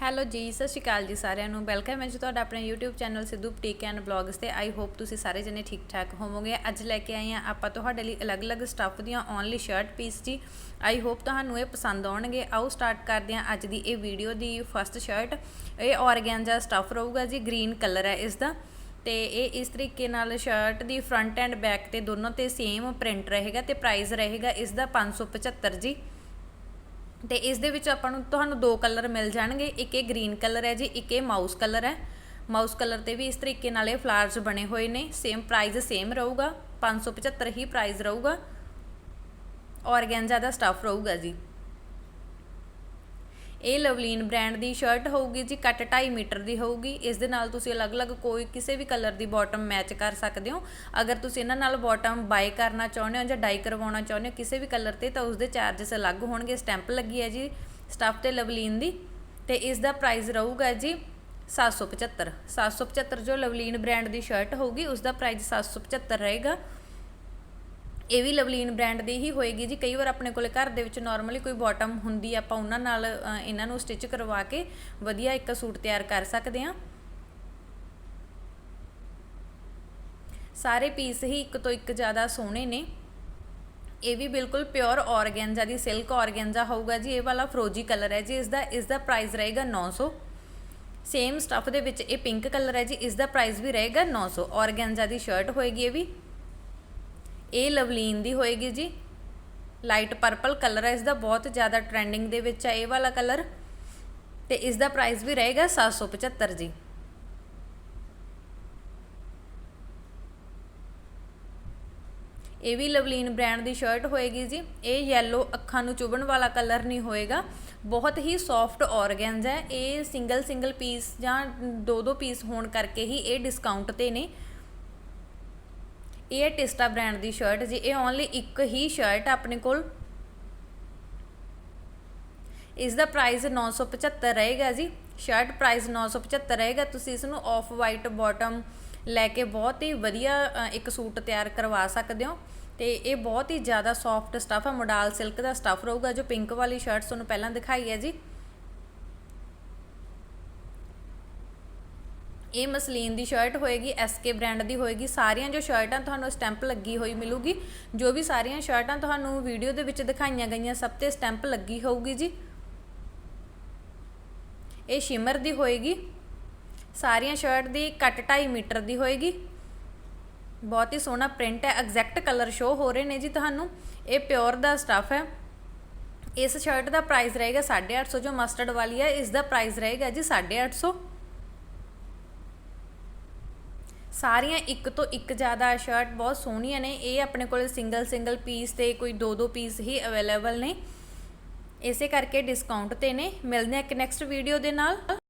Hello ਜੀ, ਸਤਿ ਸ਼੍ਰੀ ਅਕਾਲ ਜੀ ਸਾਰਿਆਂ ਨੂੰ। ਵੈਲਕਮ ਹੈ ਜੀ ਤੁਹਾਡਾ ਆਪਣੇ YouTube channel Sidhu boutique and blogs ਤੇ। ਆਈ ਹੋਪ ਤੁਸੀਂ ਸਾਰੇ ਜਣੇ ਠੀਕ ਠਾਕ ਹੋਵੋਗੇ। ਅੱਜ ਲੈ ਕੇ ਆਏ ਆ ਆਪਾਂ ਤੁਹਾਡੇ ਲਈ ਅਲੱਗ-ਅਲੱਗ ਸਟੱਫ ਦੀਆਂ ਓਨਲੀ ਸ਼ਰਟ ਪੀਸ ਜੀ। ਆਈ ਹੋਪ ਤੁਹਾਨੂੰ ਇਹ ਪਸੰਦ ਆਉਣਗੇ। ਆਓ ਸਟਾਰਟ ਕਰਦੇ ਹਾਂ ਅੱਜ ਦੀ ਇਹ ਵੀਡੀਓ ਦੀ ਫਸਟ ਸ਼ਰਟ ਇਹ ਔਰਗੈਂਜਾ ਸਟੱਫ ਰਹੂਗਾ ਜੀ ਗ੍ਰੀਨ ਕਲਰ ਹੈ ਇਸ ਦਾ ਤੇ ਇਹ ਇਸ ਤਰੀਕੇ ਨਾਲ ਸ਼ਰਟ ਦੀ ਫਰੰਟ ਐਂਡ ਬੈਕ ਤੇ ਦੋਨੋਂ ਤੇ ਸੇਮ ਪ੍ਰਿੰਟ ਰਹੇਗਾ ਤੇ ਪ੍ਰਾਈਸ ਰਹੇਗਾ ਇਸ ਦਾ 575 ਜੀ। ਤੇ ਇਸ ਦੇ ਵਿੱਚ ਆਪਾਂ ਨੂੰ ਤੁਹਾਨੂੰ ਦੋ ਕਲਰ ਮਿਲ ਜਾਣਗੇ, ਇੱਕ ਇਹ ਗ੍ਰੀਨ ਕਲਰ ਹੈ ਜੀ, ਇੱਕ ਇਹ ਮਾਊਸ ਕਲਰ ਹੈ। ਮਾਊਸ ਕਲਰ ਤੇ ਵੀ ਇਸ ਤਰੀਕੇ ਨਾਲ ਇਹ ਫਲਾਰਸ ਬਣੇ ਹੋਏ ਨੇ ਸੇਮ ਪ੍ਰਾਈਸ ਸੇਮ ਰਹੂਗਾ 575 ਹੀ ਪ੍ਰਾਈਸ ਰਹੂਗਾ। ਔਰਗੈਂਜਾ ਦਾ ਸਟੱਫ ਰਹੂਗਾ ਜੀ। ਇਹ ਲਵਲੀਨ ਬ੍ਰਾਂਡ ਦੀ ਸ਼ਰਟ ਹੋਊਗੀ ਜੀ, ਕੱਟ 2.5 ਮੀਟਰ ਦੀ ਹੋਊਗੀ। ਇਸ ਦੇ ਨਾਲ ਤੁਸੀਂ ਅਲੱਗ-ਅਲੱਗ ਕੋਈ ਕਿਸੇ ਵੀ ਕਲਰ ਦੀ ਬਾਟਮ ਮੈਚ ਕਰ ਸਕਦੇ ਹੋ। ਅਗਰ ਤੁਸੀਂ ਇਹਨਾਂ ਨਾਲ ਬਾਟਮ ਬਾਈ ਕਰਨਾ ਚਾਹੁੰਦੇ ਹੋ ਜਾਂ ਡਾਈ ਕਰਵਾਉਣਾ ਚਾਹੁੰਦੇ ਹੋ ਕਿਸੇ ਵੀ ਕਲਰ ਤੇ, ਤਾਂ ਉਸ ਦੇ ਚਾਰजेस ਅਲੱਗ ਹੋਣਗੇ। ਸਟੈਂਪ ਲੱਗੀ ਹੈ ਜੀ ਸਟੱਫ ਤੇ ਲਵਲੀਨ ਦੀ। ਤੇ ਇਸ ਦਾ ਪ੍ਰਾਈਸ ਰਹੂਗਾ ਜੀ 775 775 ਜੋ ਲਵਲੀਨ ਬ੍ਰਾਂਡ ਦੀ ਸ਼ਰਟ ਹੋਊਗੀ, ਉਸ ਦਾ ਪ੍ਰਾਈਸ 775 ਰਹੇਗਾ। ਇਹ ਵੀ ਲਵਲੀਨ ਬ੍ਰਾਂਡ ਦੀ ਹੀ ਹੋਏਗੀ ਜੀ। ਕਈ ਵਾਰ ਆਪਣੇ ਕੋਲੇ ਘਰ ਦੇ ਵਿੱਚ ਨਾਰਮਲੀ ਕੋਈ ਬਾਟਮ ਹੁੰਦੀ ਆਪਾਂ ਉਹਨਾਂ ਨਾਲ ਇਹਨਾਂ ਨੂੰ ਸਟਿਚ ਕਰਵਾ ਕੇ ਵਧੀਆ ਇੱਕ ਸੂਟ ਤਿਆਰ ਕਰ ਸਕਦੇ ਹਾਂ। ਸਾਰੇ ਪੀਸ ਹੀ ਇੱਕ ਤੋਂ ਇੱਕ ਜ਼ਿਆਦਾ ਸੋਹਣੇ ਨੇ। ਇਹ ਵੀ ਬਿਲਕੁਲ ਪਿਓਰ ਔਰਗੈਂਜਾ ਦੀ ਸਿਲਕ ਔਰਗੈਂਜਾ ਹੋਊਗਾ ਜੀ। ਇਹ ਵਾਲਾ ਫਰੋਜੀ ਕਲਰ ਹੈ ਜੀ। ਇਸ ਦਾ ਇਸ ਦਾ ਪ੍ਰਾਈਸ ਰਹੇਗਾ 900 ਸੇਮ ਸਟਫ ਦੇ ਵਿੱਚ ਇਹ ਪਿੰਕ ਕਲਰ ਹੈ ਜੀ। ਇਸ ਦਾ ਪ੍ਰਾਈਸ ਵੀ ਰਹੇਗਾ 900 ਔਰਗੈਂਜਾ ਦੀ ਸ਼ਰਟ ਹੋਏਗੀ ਇਹ ਵੀ। ਇਹ ਲਵਲੀਨ ਦੀ ਹੋਏਗੀ ਜੀ। ਲਾਈਟ ਪਰਪਲ ਕਲਰ ਹੈ ਇਸ ਦਾ ਬਹੁਤ ਜ਼ਿਆਦਾ ਟ੍ਰੈਂਡਿੰਗ ਦੇ ਵਿੱਚ ਹੈ ਇਹ ਵਾਲਾ ਕਲਰ ਤੇ ਇਸ ਦਾ ਪ੍ਰਾਈਸ ਵੀ ਰਹੇਗਾ 775 ਜੀ। ਇਹ ਵੀ ਲਵਲੀਨ ਬ੍ਰਾਂਡ ਦੀ ਸ਼ਰਟ ਹੋਏਗੀ ਜੀ। ਇਹ ਯੈਲੋ ਅੱਖਾਂ ਨੂੰ ਚੁਭਣ ਵਾਲਾ ਕਲਰ ਨਹੀਂ ਹੋਏਗਾ। ਬਹੁਤ ਹੀ ਸੌਫਟ ਔਰਗੈਂਜ ਹੈ। ਇਹ ਸਿੰਗਲ ਸਿੰਗਲ ਪੀਸ ਜਾਂ ਦੋ ਦੋ ਪੀਸ ਹੋਣ ਕਰਕੇ ਹੀ ਇਹ ਡਿਸਕਾਊਂਟ ਤੇ ਨੇ। ਇਹ ਹੈ ਟਿਸਟਾ ਬ੍ਰਾਂਡ ਦੀ ਸ਼ਰਟ ਜੀ, ਇਹ ਓਨਲੀ ਇੱਕ ਹੀ ਸ਼ਰਟ ਆਪਣੇ ਕੋਲ। ਇਸ ਦਾ ਪ੍ਰਾਈਸ 975 ਰਹੇਗਾ ਜੀ। ਸ਼ਰਟ ਪ੍ਰਾਈਸ 975 ਰਹੇਗਾ। ਤੁਸੀਂ ਇਸ ਨੂੰ ਆਫ ਵਾਈਟ ਬਾਟਮ ਲੈ ਕੇ ਬਹੁਤ ਹੀ ਵਧੀਆ ਇੱਕ ਸੂਟ ਤਿਆਰ ਕਰਵਾ ਸਕਦੇ ਹੋ। ਤੇ ਇਹ ਬਹੁਤ ਹੀ ਜ਼ਿਆਦਾ ਸੌਫਟ ਸਟਫ ਹੈ ਮੋਡਾਲ ਸਿਲਕ ਦਾ ਸਟਫ ਰਹੂਗਾ, ਜੋ ਪਿੰਕ ਵਾਲੀ ਸ਼ਰਟ ਤੁਹਾਨੂੰ ਪਹਿਲਾਂ ਦਿਖਾਈ ਹੈ ਜੀ। ਇਹ ਮਸਲੀਨ ਦੀ ਸ਼ਰਟ ਹੋਏਗੀ ਐਸਕੇ ਬ੍ਰਾਂਡ ਦੀ ਹੋਏਗੀ। ਸਾਰੀਆਂ ਜੋ ਸ਼ਰਟਾਂ ਤੁਹਾਨੂੰ ਸਟੈਂਪ ਲੱਗੀ ਹੋਈ ਮਿਲੂਗੀ। ਜੋ ਵੀ ਸਾਰੀਆਂ ਸ਼ਰਟਾਂ ਤੁਹਾਨੂੰ ਵੀਡੀਓ ਦੇ ਵਿੱਚ ਦਿਖਾਈਆਂ ਗਈਆਂ, ਸਭ ਤੇ ਸਟੈਂਪ ਲੱਗੀ ਹੋਊਗੀ ਜੀ। ਇਹ ਸ਼ਿਮਰ ਦੀ ਹੋਏਗੀ। ਸਾਰੀਆਂ ਸ਼ਰਟ ਦੀ ਕੱਟ 2.5 ਮੀਟਰ ਦੀ ਹੋਏਗੀ। ਬਹੁਤ ਹੀ ਸੋਹਣਾ ਪ੍ਰਿੰਟ ਹੈ ਐਗਜ਼ੈਕਟ ਕਲਰ ਸ਼ੋ ਹੋ ਰਹੇ ਨੇ ਜੀ ਤੁਹਾਨੂੰ। ਇਹ ਪਿਓਰ ਦਾ ਸਟਫ ਹੈ। ਇਸ ਸ਼ਰਟ ਦਾ ਪ੍ਰਾਈਸ ਰਹੇਗਾ 850 ਜੋ ਮਸਟਰਡ ਵਾਲੀ ਹੈ, ਇਸ ਦਾ ਪ੍ਰਾਈਸ ਰਹੇਗਾ ਜੀ 850 ਸਾਰੀਆਂ ਇੱਕ ਤੋਂ ਇੱਕ ਜ਼ਿਆਦਾ ਸ਼ਰਟ ਬਹੁਤ ਸੋਹਣੀਆਂ ਨੇ। ਇਹ ਆਪਣੇ ਕੋਲ ਸਿੰਗਲ ਸਿੰਗਲ ਪੀਸ ਤੇ ਕੋਈ ਦੋ ਦੋ ਪੀਸ ਹੀ ਅਵੇਲੇਬਲ ਨੇ। ਇਸੇ ਕਰਕੇ ਡਿਸਕਾਊਂਟ ਤੇ ਨੇ। ਮਿਲਦੇ ਹਾਂ ਇੱਕ ਨੈਕਸਟ ਵੀਡੀਓ ਦੇ ਨਾਲ।